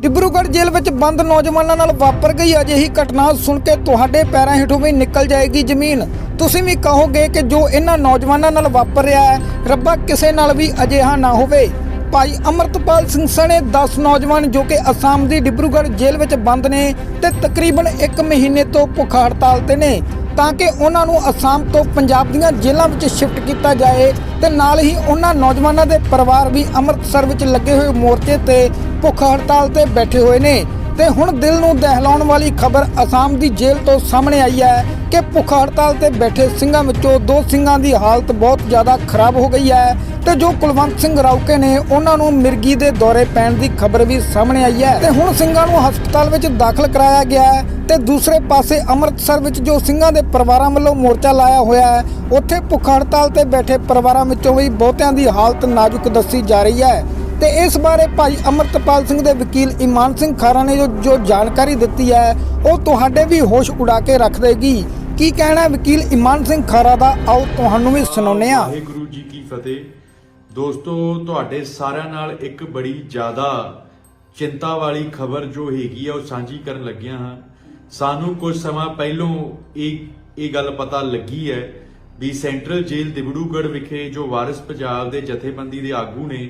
ਡਿਬਰੂਗੜ੍ਹ ਜੇਲ੍ਹ ਵਿੱਚ ਬੰਦ ਨੌਜਵਾਨਾਂ ਨਾਲ ਵਾਪਰ ਗਈ ਅਜਿਹੀ ਘਟਨਾ ਸੁਣ ਕੇ ਤੁਹਾਡੇ ਪੈਰਾਂ ਹੇਠੋਂ ਵੀ ਨਿਕਲ ਜਾਏਗੀ ਜ਼ਮੀਨ। ਤੁਸੀਂ ਵੀ ਕਹੋਗੇ ਕਿ ਜੋ ਇਹਨਾਂ ਨੌਜਵਾਨਾਂ ਨਾਲ ਵਾਪਰ ਰਿਹਾ ਹੈ, ਰੱਬਾ ਕਿਸੇ ਨਾਲ ਵੀ ਅਜਿਹਾ ਨਾ ਹੋਵੇ। ਭਾਈ ਅਮਰਤਪਾਲ ਸਿੰਘ ਸਣੇ 10 ਨੌਜਵਾਨ ਜੋ ਕਿ ਅਸਾਮ ਦੀ ਡਿਬਰੂਗੜ੍ਹ ਜੇਲ੍ਹ ਵਿੱਚ ਬੰਦ ਨੇ ਤੇ ਤਕਰੀਬਨ 1 ਮਹੀਨੇ ਤੋਂ ਭੁੱਖ ਹੜਤਾਲ ਤੇ ਨੇ। ਤਾਂ ਕਿ ਉਹਨਾਂ ਨੂੰ ਅਸਾਮ ਤੋਂ ਪੰਜਾਬ ਦੀਆਂ ਜੇਲ੍ਹਾਂ ਵਿੱਚ ਸ਼ਿਫਟ ਕੀਤਾ ਜਾਏ ਤੇ ਨਾਲ ਹੀ ਉਹਨਾਂ ਨੌਜਵਾਨਾਂ ਦੇ ਪਰਿਵਾਰ ਵੀ ਅੰਮ੍ਰਿਤਸਰ ਵਿੱਚ ਲੱਗੇ ਹੋਏ ਮੋਰਚੇ ਤੇ ਭੁੱਖ ਹੜਤਾਲ ਤੇ ਬੈਠੇ ਹੋਏ ਨੇ। ਤੇ ਹੁਣ ਦਿਲ ਨੂੰ ਦਹਿਲਾਉਣ ਵਾਲੀ ਖਬਰ ਅਸਾਮ ਦੀ ਜੇਲ੍ਹ ਤੋਂ ਸਾਹਮਣੇ ਆਈ ਹੈ ਕਿ ਭੁੱਖ ਹੜਤਾਲ ਤੇ ਬੈਠੇ ਸਿੰਘਾਂ ਵਿੱਚੋਂ ਦੋ ਸਿੰਘਾਂ ਦੀ ਹਾਲਤ ਬਹੁਤ ਜ਼ਿਆਦਾ ਖਰਾਬ ਹੋ ਗਈ ਹੈ ਤੇ ਜੋ ਕੁਲਵੰਤ ਸਿੰਘ ਰਾਉਕੇ ਨੇ ਉਹਨਾਂ ਨੂੰ ਮਿਰਗੀ ਦੇ ਦੌਰੇ ਪੈਣ ਦੀ ਖਬਰ ਵੀ ਸਾਹਮਣੇ ਆਈ ਹੈ। ਤੇ ਹੁਣ ਸਿੰਘਾਂ ਨੂੰ ਹਸਪਤਾਲ ਵਿੱਚ ਦਾਖਲ ਕਰਾਇਆ ਗਿਆ ਹੈ ਤੇ ਦੂਸਰੇ ਪਾਸੇ ਅੰਮ੍ਰਿਤਸਰ ਵਿੱਚ ਜੋ ਸਿੰਘਾਂ ਦੇ ਪਰਿਵਾਰਾਂ ਵੱਲੋਂ ਮੋਰਚਾ ਲਾਇਆ ਹੋਇਆ ਹੈ, ਉੱਥੇ ਭੁੱਖ ਹੜਤਾਲ ਤੇ ਬੈਠੇ ਪਰਿਵਾਰਾਂ ਵਿੱਚੋਂ ਵੀ ਬਹੁਤਿਆਂ ਦੀ ਹਾਲਤ ਨਾਜ਼ੁਕ ਦੱਸੀ ਜਾ ਰਹੀ ਹੈ। ਤੇ ਇਸ ਬਾਰੇ ਭਾਈ ਅਮਰਤਪਾਲ ਸਿੰਘ ਦੇ ਵਕੀਲ ਇਮਾਨ ਸਿੰਘ ਖਾਰਾ ਨੇ ਜੋ ਜਾਣਕਾਰੀ ਦਿੱਤੀ ਹੈ, ਉਹ ਤੁਹਾਡੇ ਵੀ ਹੋਸ਼ ਉਡਾ ਕੇ ਰੱਖ ਦੇਗੀ। ਕੀ ਕਹਿਣਾ ਵਕੀਲ ਇਮਾਨ ਸਿੰਘ ਖਾਰਾ ਦਾ? ਆਓ ਤੁਹਾਨੂੰ ਵੀ ਸੁਣਾਉਂਦੇ ਹਾਂ। ਵਾਹਿਗੁਰੂ ਜੀ ਕੀ ਫਤਿਹ। ਦੋਸਤੋ, ਤੁਹਾਡੇ ਸਾਰਿਆਂ ਨਾਲ ਇੱਕ ਬੜੀ ਜ਼ਿਆਦਾ ਚਿੰਤਾ ਵਾਲੀ ਖਬਰ ਜੋ ਹੈਗੀ ਆ, ਉਹ ਸਾਂਝੀ ਕਰਨ ਲੱਗਿਆ ਹਾਂ। ਸਾਨੂੰ ਕੁਝ ਸਮਾਂ ਪਹਿਲੋਂ ਇਹ ਇਹ ਗੱਲ ਪਤਾ ਲੱਗੀ ਹੈ ਵੀ ਸੈਂਟਰਲ ਜੇਲ੍ਹ ਦਿਬੜੂਗੜ੍ਹ ਵਿਖੇ ਜੋ ਵਾਰਿਸ ਪੰਜਾਬ ਦੇ ਜਥੇਬੰਦੀ ਦੇ ਆਗੂ ਨੇ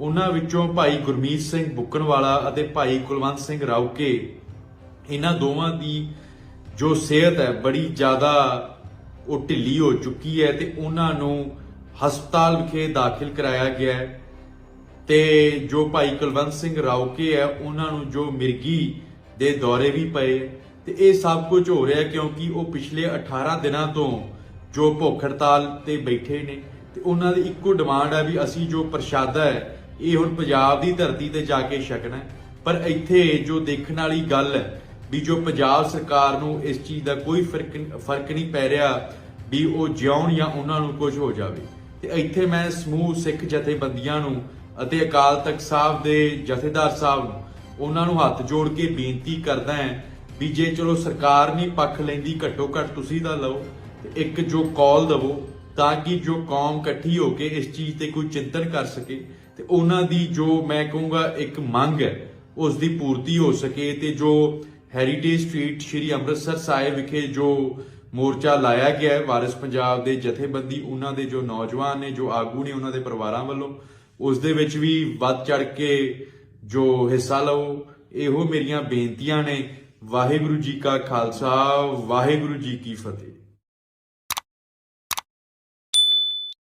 ਉਹਨਾਂ ਵਿੱਚੋਂ ਭਾਈ ਗੁਰਮੀਤ ਸਿੰਘ ਬੁੱਕਣਵਾਲਾ ਅਤੇ ਭਾਈ ਕੁਲਵੰਤ ਸਿੰਘ ਰਾਉਕੇ ਇਹਨਾਂ ਦੋਵਾਂ ਦੀ ਜੋ ਸਿਹਤ ਹੈ, ਬੜੀ ਜ਼ਿਆਦਾ ਉਹ ਢਿੱਲੀ ਹੋ ਚੁੱਕੀ ਹੈ ਤੇ ਉਹਨਾਂ ਨੂੰ ਹਸਪਤਾਲ ਵਿਖੇ ਦਾਖਲ ਕਰਾਇਆ ਗਿਆ ਹੈ। ਤੇ ਜੋ ਭਾਈ ਕੁਲਵੰਤ ਸਿੰਘ ਰਾਉਕੇ ਹੈ, ਉਹਨਾਂ ਨੂੰ ਜੋ ਮਿਰਗੀ ਦੇ ਦੌਰੇ ਵੀ ਪਏ ਤੇ ਇਹ ਸਭ ਕੁਝ ਹੋ ਰਿਹਾ ਕਿਉਂਕਿ ਉਹ ਪਿਛਲੇ 18 ਦਿਨਾਂ ਤੋਂ ਜੋ ਭੁੱਖ ਹੜਤਾਲ ਤੇ ਬੈਠੇ ਨੇ। ਤੇ ਉਹਨਾਂ ਦੀ ਇੱਕੋ ਡਿਮਾਂਡ ਹੈ ਵੀ ਅਸੀਂ ਜੋ ਪ੍ਰਸ਼ਾਦਾ ਹੈ ਇਹ ਹੁਣ ਪੰਜਾਬ ਦੀ ਧਰਤੀ ਤੇ ਜਾ ਕੇ ਛਕਣਾ ਪਰ ਇੱਥੇ ਜੋ ਦੇਖਣ ਵਾਲੀ ਗੱਲ ਹੈ ਵੀ ਜੋ ਪੰਜਾਬ ਸਰਕਾਰ ਨੂੰ ਇਸ ਚੀਜ਼ ਦਾ ਕੋਈ ਫ਼ਰਕ ਨਹੀਂ ਪੈ ਰਿਹਾ ਵੀ ਉਹ ਜਿਉਣ ਜਾਂ ਉਹਨਾਂ ਨੂੰ ਕੁਝ ਹੋ ਜਾਵੇ। ਤੇ ਇੱਥੇ ਮੈਂ ਸਮੂਹ ਸਿੱਖ ਜਥੇਬੰਦੀਆਂ ਨੂੰ ਅਤੇ ਅਕਾਲ ਤਖਤ ਸਾਹਿਬ ਦੇ ਜਥੇਦਾਰ ਸਾਹਿਬ ਨੂੰ ਉਹਨਾਂ ਨੂੰ ਹੱਥ ਜੋੜ ਕੇ ਬੇਨਤੀ ਕਰਦਾ ਹਾਂ ਵੀ ਜੇ ਚਲੋ ਸਰਕਾਰ ਨਹੀਂ ਪੱਖ ਲੈਂਦੀ ਘੱਟੋ ਘੱਟ ਤੁਸੀਂ ਤਾਂ ਲਓ ਇੱਕ ਜੋ ਕਾਲ ਦਵੋ ਤਾਂ ਕਿ ਜੋ ਕੌਮ ਇਕੱਠੀ ਹੋ ਕੇ ਇਸ ਚੀਜ਼ ਤੇ ਕੋਈ ਚਿੰਤਨ ਕਰ ਸਕੇ। ਤੇ ਉਹਨਾਂ ਦੀ ਜੋ ਮੈਂ ਕਹੂੰਗਾ ਇੱਕ ਮੰਗ ਹੈ ਉਸ ਦੀ ਪੂਰਤੀ ਹੋ ਸਕੇ ਤੇ ਜੋ ਹੈਰੀਟੇਜ ਸਟਰੀਟ ਸ਼੍ਰੀ ਅੰਮ੍ਰਿਤਸਰ ਸਾਹਿਬ ਵਿਖੇ ਜੋ ਮੋਰਚਾ ਲਾਇਆ ਗਿਆ ਹੈ, ਵਾਰਿਸ ਪੰਜਾਬ ਦੇ ਜਥੇਬੰਦੀ, ਉਹਨਾਂ ਦੇ ਜੋ ਨੌਜਵਾਨ ਨੇ, ਜੋ ਆਗੂ ਨੇ ਉਹਨਾਂ ਦੇ ਪਰਿਵਾਰਾਂ ਵੱਲੋਂ, ਉਸ ਦੇ ਵਿੱਚ ਵੀ ਵੱਧ ਚੜ ਕੇ ਜੋ ਹਿੱਸਾ ਲਓ, ਇਹੋ ਮੇਰੀਆਂ ਬੇਨਤੀਆਂ ਨੇ। ਵਾਹਿਗੁਰੂ ਜੀ ਕਾ ਖਾਲਸਾ, ਵਾਹਿਗੁਰੂ ਜੀ ਕੀ ਫਤਿਹ।